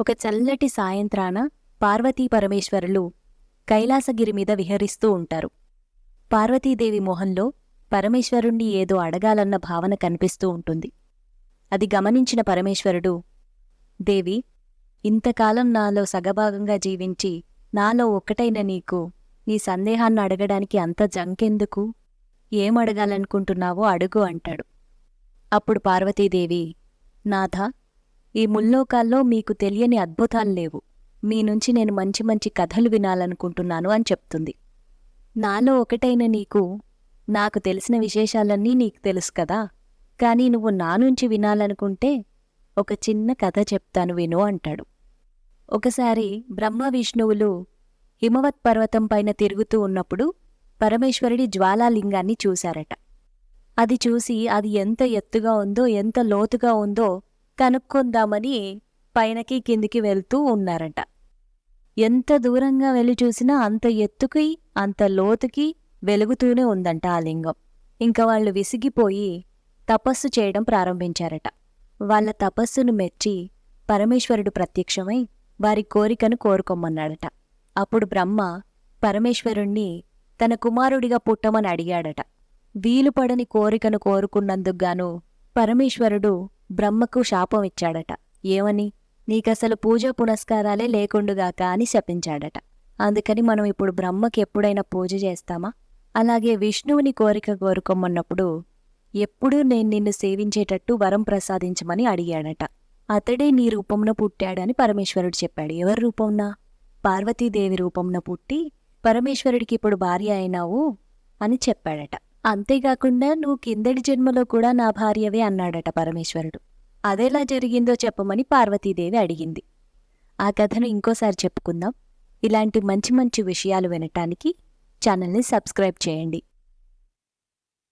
ఒక చల్లటి సాయంత్రాన పార్వతీ పరమేశ్వరులు కైలాసగిరి మీద విహరిస్తూ ఉంటారు. పార్వతీదేవి మొహంలో పరమేశ్వరుణ్ణి ఏదో అడగాలన్న భావన కనిపిస్తూ ఉంటుంది. అది గమనించిన పరమేశ్వరుడు దేవి ఇంతకాలం నాలో సగభాగంగా జీవించి నాలో ఒక్కటైన నీకు నీ సందేహాన్ని అడగడానికి అంత జంకెందుకు? ఏమడగాలనుకుంటున్నావో అడుగు అంటాడు. అప్పుడు పార్వతీదేవి నాథ ఈ ముల్లోకాల్లో మీకు తెలియని అద్భుతాలు లేవు. మీ నుంచి నేను మంచి మంచి కథలు వినాలనుకుంటున్నాను అని చెప్తుంది. నాలో ఒకటైన నీకు నాకు తెలిసిన విశేషాలన్నీ నీకు తెలుసు కదా. కానీ నువ్వు నా నుంచి వినాలనుకుంటే ఒక చిన్న కథ చెప్తాను విను అంటాడు. ఒకసారి బ్రహ్మ విష్ణువులు హిమవత్ పర్వతం పైన తిరుగుతూ ఉన్నప్పుడు పరమేశ్వరుడి జ్వాలాలింగాన్ని చూశారట. అది చూసి అది ఎంత ఎత్తుగా ఉందో ఎంత లోతుగా ఉందో కనుక్కుందామని పైనకి కిందికి వెళ్తూ ఉన్నారట. ఎంత దూరంగా వెళ్ళి చూసినా అంత ఎత్తుకి అంత లోతుకి వెలుగుతూనే ఉందంట ఆ లింగం. ఇంకా వాళ్ళు విసిగిపోయి తపస్సు చేయడం ప్రారంభించారట. వాళ్ళ తపస్సును మెచ్చి పరమేశ్వరుడు ప్రత్యక్షమై వారి కోరికను కోరుకోమన్నాడట. అప్పుడు బ్రహ్మ పరమేశ్వరుణ్ణి తన కుమారుడిగా పుట్టమని అడిగాడట. వీలుపడని కోరికను కోరుకున్నందుకుగాను పరమేశ్వరుడు బ్రహ్మకు శాపం ఇచ్చాడట. ఏమని? నీకసలు పూజ పునస్కారాలే లేకుండుగాక అని శపించాడట. అందుకని మనం ఇప్పుడు బ్రహ్మకి ఎప్పుడైనా పూజ చేస్తామా? అలాగే విష్ణువుని కోరిక కోరుకోమన్నప్పుడు ఎప్పుడూ నేను నిన్ను సేవించేటట్టు వరం ప్రసాదించమని అడిగాడట. అతడే నీ రూపంన పుట్టాడని పరమేశ్వరుడు చెప్పాడు. ఎవరి రూపంన? పార్వతీదేవి రూపంన పుట్టి పరమేశ్వరుడికి ఇప్పుడు భార్య అయినావు అని చెప్పాడట. అంతేకాకుండా నువ్వు కిందటి జన్మలో కూడా నా భార్యవే అన్నాడట పరమేశ్వరుడు. అదెలా జరిగిందో చెప్పమని పార్వతీదేవి అడిగింది. ఆ కథను ఇంకోసారి చెప్పుకుందాం. ఇలాంటి మంచి మంచి విషయాలు వినటానికి ఛానల్ని సబ్స్క్రైబ్ చేయండి.